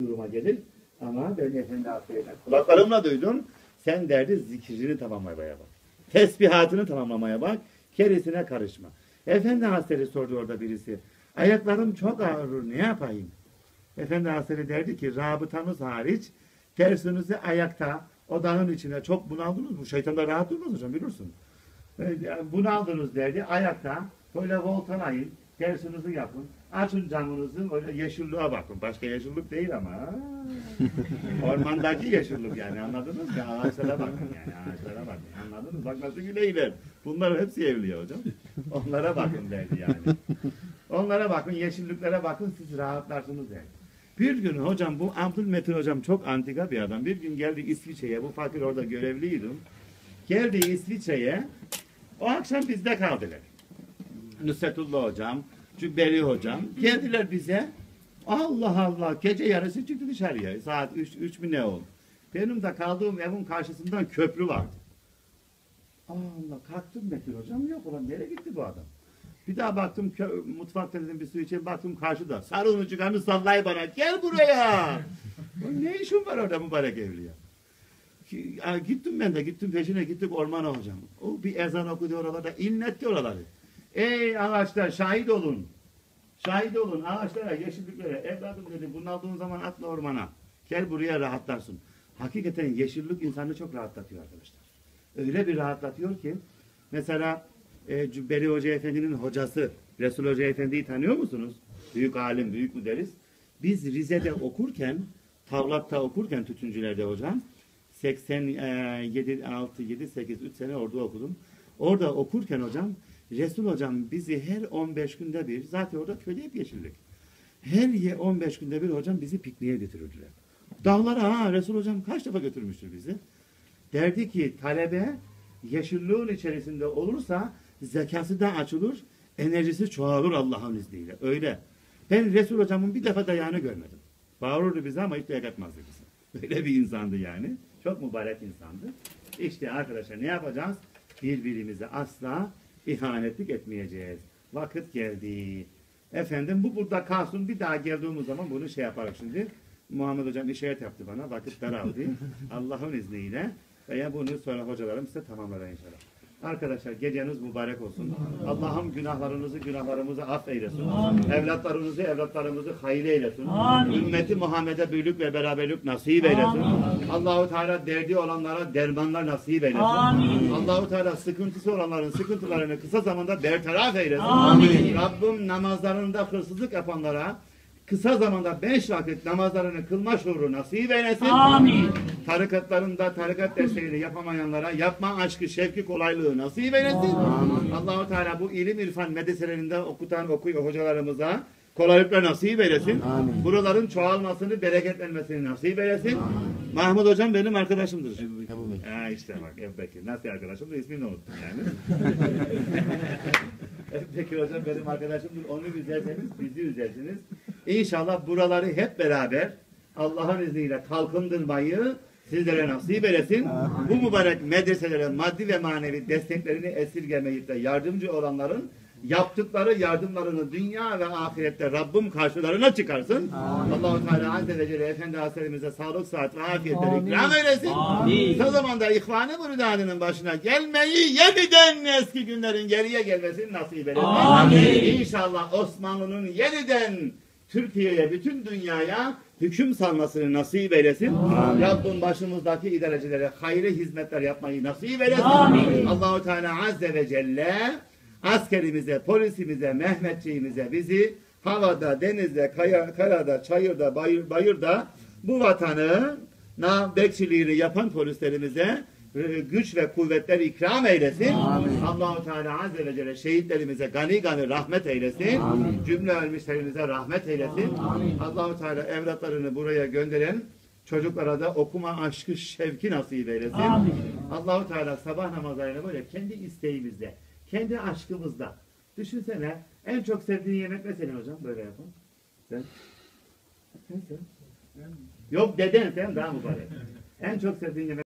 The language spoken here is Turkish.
duruma gelir. Ama ben Efendi Hazretleri'ne kulaklarımla duydum. Sen derdi zikrini tamamlamaya bak. Tesbihatını tamamlamaya bak. Kerisine karışma. Efendi Hazretleri sordu orada birisi. Ayaklarım çok ağrır ne yapayım? Efendi Hazretleri derdi ki rabıtanız hariç tersinizi ayakta o dağın içine çok bunaldınız mı? Şeytanda rahat durmaz hocam bilirsin. Böyle Bunaldınız derdi ayakta böyle voltalayın tersinizi yapın. Açın camınızı öyle yeşilliğe bakın. Başka yeşillik değil ama. ha. Ormandaki yeşillik yani anladınız mı? Ağaçlara bakın yani ağaçlara bakın. Anladınız? Bak nasıl güleyler. Bunlar hepsi evliya hocam. Onlara bakın derdi yani. Onlara bakın, yeşilliklere bakın siz rahatlarsınız derdi. Bir gün hocam bu Abdülmetin hocam çok antika bir adam. Bir gün geldi İsviçre'ye. Bu fakir orada görevliydim. Geldi İsviçre'ye. O akşam bizde kaldılar. Nusretullah hocam, Cübbeli hocam geldiler bize. Allah Allah gece yarısı çıktı dışarıya. Saat 3, 3 mü ne oldu? Benim de kaldığım evin karşısından köprü vardı. Allah kalktım Metin hocam yok ulan nereye gitti bu adam? Bir daha baktım mutfakta dedim bir su içeyim baktım karşıda. Sarılın çıkanı sallay bana gel buraya. Ne işin var orada mübarek evliya? Ki- Gittim ben de gittim peşine gittik ormana hocam. O bir ezan okudu oralarda inletti oraları. Ey ağaçlar şahit olun. Şahit olun ağaçlara, yeşilliklere. Evladım dedi bunaldığın zaman atla ormana. Gel buraya rahatlarsın. Hakikaten yeşillik insanı çok rahatlatıyor arkadaşlar. Öyle bir rahatlatıyor ki mesela e, Cübbeli Hoca Efendi'nin hocası Resul Hoca Efendi'yi tanıyor musunuz? Büyük alim, büyük müderris. Biz Rize'de okurken, Tavlat'ta okurken tütüncülerde hocam 87, 6, 7, 8, 3 sene orada okudum. Orada okurken hocam Resul hocam bizi her 15 günde bir zaten orada köyde hep yeşillik. Her ye 15 günde bir hocam bizi pikniğe götürürdüler. Dağlara ha Resul hocam kaç defa götürmüştür bizi. Derdi ki talebe yeşilliğin içerisinde olursa zekası da açılır, enerjisi çoğalır Allah'ın izniyle. Öyle. Ben Resul hocamın bir defa dayağını görmedim. Bağırırdı bize ama hiç dayak atmazdı bize. Öyle bir insandı yani. Çok mübarek insandı. İşte arkadaşlar ne yapacağız? Birbirimize asla ihanetlik etmeyeceğiz. Vakit geldi. Efendim bu burada kalsın. Bir daha geldiğimiz zaman bunu şey yaparız şimdi. Muhammed Hocam işaret yaptı bana. Vakit daraldı. Allah'ın izniyle. Veya bunu sonra hocalarım size tamamlar inşallah. Arkadaşlar geceniz mübarek olsun. Allah'ım günahlarınızı günahlarımızı affeylesin. Evlatlarınızı evlatlarımızı hayır eylesin. Ümmeti Muhammed'e büyülük ve beraberlik nasip eylesin. Allahu Teala derdi olanlara dermanlar nasip eylesin. Allahu Teala sıkıntısı olanların sıkıntılarını kısa zamanda bertaraf eylesin. Rabbim namazlarında hırsızlık yapanlara kısa zamanda beş vakit namazlarını kılma şuuru nasip eylesin. Tarikatlarında tarikat derslerini yapamayanlara yapma aşkı, şevki, kolaylığı nasip eylesin. Allahu Teala bu ilim irfan medreselerinde okutan okuyor hocalarımıza kolaylıklar nasip eylesin. Buraların çoğalmasını, bereketlenmesini nasip eylesin. Mahmut hocam benim arkadaşımdır. Ha işte bak Ebu Bekir. Nasıl arkadaşım da ismini unuttum yani. Ebu Bekir hocam benim arkadaşımdır. Onu üzerseniz bizi üzersiniz. İnşallah buraları hep beraber Allah'ın izniyle kalkındırmayı sizlere nasip eylesin. Bu mübarek medreselere maddi ve manevi desteklerini esirgemeyip de yardımcı olanların yaptıkları yardımlarını dünya ve ahirette Rabbim karşılarına çıkarsın. Allahu Teala Azze ve Celle Efendi Hazretlerimize sağlık, sıhhat ve afiyetler ikram eylesin. O zaman da İhvan-ı Mürdanı'nın başına gelmeyi yeniden eski günlerin geriye gelmesini nasip eylesin. İnşallah Osmanlı'nın yeniden Türkiye'ye, bütün dünyaya hüküm salmasını nasip eylesin. Rabbim başımızdaki idarecilere hayırlı hizmetler yapmayı nasip eylesin. Allahu Teala Azze ve Celle askerimize, polisimize, Mehmetçiğimize bizi havada, denizde, kaya, karada, çayırda, bayır, bayırda bu vatanı na bekçiliğini yapan polislerimize e, güç ve kuvvetler ikram eylesin. Allahu Teala Azze ve Celle şehitlerimize gani gani rahmet eylesin. Cümle ölmüşlerimize rahmet eylesin. Allahu Teala evlatlarını buraya gönderen çocuklara da okuma aşkı, şevki nasip eylesin. Allahu Teala sabah namazlarını böyle kendi isteğimizde, kendi aşkımızda. Düşünsene en çok sevdiğin yemek ne senin hocam? Böyle yapın. Sen? Sen sen. Yok deden sen daha mübarek. En çok sevdiğin yemek